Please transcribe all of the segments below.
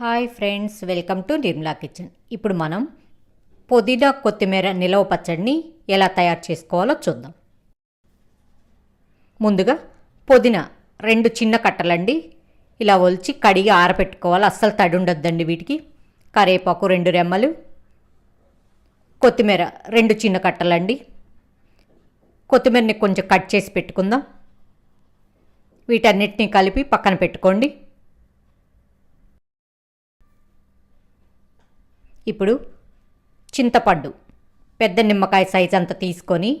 Hi friends welcome to Nirmala kitchen. ఇప్పుడు మనం పుదీనా కొత్తిమీర నిలవ పచ్చడిని ఎలా తయారు చేసుకోవాలో చూద్దాం. ముందుగా పుదీనా రెండు చిన్న కట్టలండి. ఇలా ఒలిచి కడిగి ఆరబెట్టుకోవాలి అస్సలు తడి ఉండొద్దండి వీటికి. కరివేపాకు రెండు రెమ్మలు. కొత్తిమీర రెండు చిన్న కట్టలండి. కొత్తిమీరని కొంచెం కట్ చేసి పెట్టుకుందాం. వీటన్నిటిని కలిపి పక్కన పెట్టుకోండి. ఇప్పుడు చింతపండు. పెద్ద నిమ్మకాయ సైజ్ అంత తీసుకొని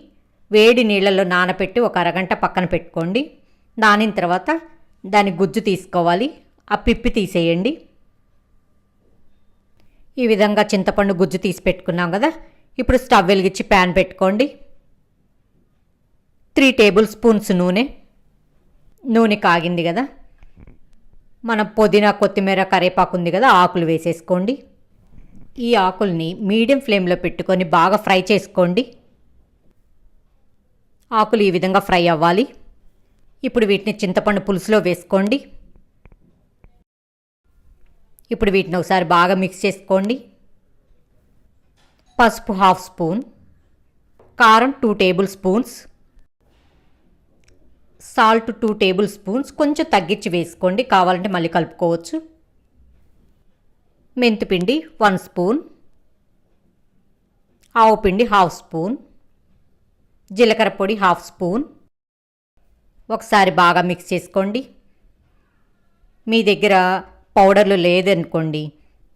వేడి నీళ్ళలో నానబెట్టి ఒక అరగంట పక్కన పెట్టుకోండి. నానిన తర్వాత దాని గుజ్జు తీసుకోవాలి. ఆ పిప్పి తీసేయండి. ఈ విధంగా చింతపండు గుజ్జు తీసి పెట్టుకున్నాం కదా. ఇప్పుడు స్టవ్ వెలిగించి ప్యాన్ పెట్టుకోండి. త్రీ టేబుల్ స్పూన్స్ నూనె. నూనె కాగింది కదా. మనం పుదీనా కొత్తిమీర కరేపాకు ఉంది కదా ఆకులు వేసేసుకోండి. ఈ ఆకుల్ని మీడియం ఫ్లేమ్లో పెట్టుకొని బాగా ఫ్రై చేసుకోండి. ఆకులు ఈ విధంగా ఫ్రై అవ్వాలి. ఇప్పుడు వీటిని చింతపండు పులుసులో వేసుకోండి. ఇప్పుడు వీటిని ఒకసారి బాగా మిక్స్ చేసుకోండి. పసుపు హాఫ్ స్పూన్ కారం two tablespoons salt two tablespoons కొంచెం తగ్గించి వేసుకోండి. కావాలంటే మళ్ళీ కలుపుకోవచ్చు. మెంతిపిండి వన్ స్పూన్. ఆవు పిండి హాఫ్ స్పూన్. జీలకర్ర పొడి హాఫ్ స్పూన్. ఒకసారి బాగా మిక్స్ చేసుకోండి. మీ దగ్గర పౌడర్లు లేదనుకోండి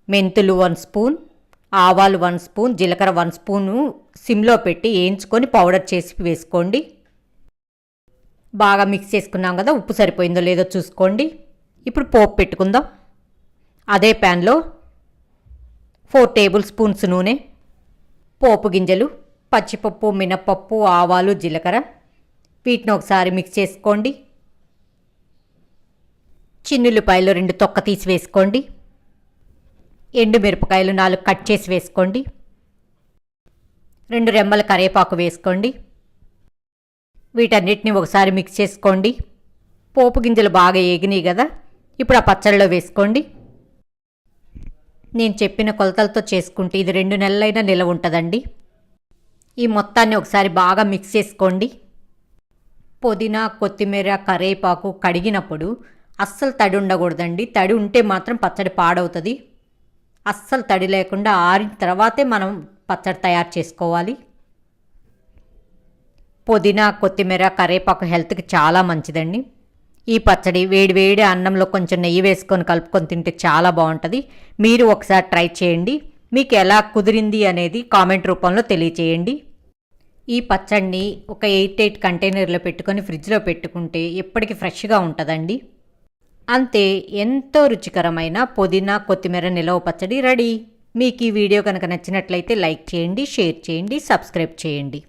మెంతులు వన్ స్పూన్ ఆవాలు వన్ స్పూన్ జీలకర్ర వన్ స్పూను సిమ్లో పెట్టి వేయించుకొని పౌడర్ చేసి వేసుకోండి. బాగా మిక్స్ చేసుకున్నాం కదా ఉప్పు సరిపోయిందో లేదో చూసుకోండి. ఇప్పుడు పోపు పెట్టుకుందాం. అదే ప్యాన్లో ఫోర్ టేబుల్ స్పూన్స్ నూనె పోపు గింజలు పచ్చిపప్పు మినపప్పు ఆవాలు జీలకర్ర. వీటిని ఒకసారి మిక్స్ చేసుకోండి. చిన్నుల్లిపాయలు రెండు తొక్క తీసి వేసుకోండి. ఎండు మిరపకాయలు నాలుగు కట్ చేసి వేసుకోండి. రెండు రెమ్మల కరివేపాకు వేసుకోండి. వీటన్నిటిని ఒకసారి మిక్స్ చేసుకోండి. పోపు గింజలు బాగా ఏగినాయి కదా ఇప్పుడు ఆ పచ్చడిలో వేసుకోండి. నేను చెప్పిన కొలతలతో చేసుకుంటే ఇది రెండు నెలలైనా నిల్వ ఉంటుందండి. ఈ మొత్తాన్ని ఒకసారి బాగా మిక్స్ చేసుకోండి. పుదీనా కొత్తిమీర కరేపాకు కడిగినప్పుడు అస్సలు తడి ఉండకూడదండి. తడి ఉంటే మాత్రం పచ్చడి పాడవుతుంది. అస్సలు తడి లేకుండా ఆరిన తర్వాతే మనం పచ్చడి తయారు చేసుకోవాలి. పుదీనా కొత్తిమీర కరేపాకు హెల్త్కి చాలా మంచిదండి. ఈ పచ్చడి వేడి వేడి అన్నంలో కొంచెం నెయ్యి వేసుకొని కలుపుకొని తింటే చాలా బాగుంటుంది. మీరు ఒకసారి ట్రై చేయండి. మీకు ఎలా కుదిరింది అనేది కామెంట్ రూపంలో తెలియచేయండి. ఈ పచ్చడిని ఒక ఎయిట్ ఎయిట్ కంటైనర్లో పెట్టుకొని ఫ్రిడ్జ్లో పెట్టుకుంటే ఎప్పటికీ ఫ్రెష్గా ఉంటుందండి. అంతే ఎంతో రుచికరమైన పుదీనా కొత్తిమీర నిలవ పచ్చడి రెడీ. మీకు ఈ వీడియో కనుక నచ్చినట్లయితే లైక్ చేయండి షేర్ చేయండి సబ్స్క్రైబ్ చేయండి.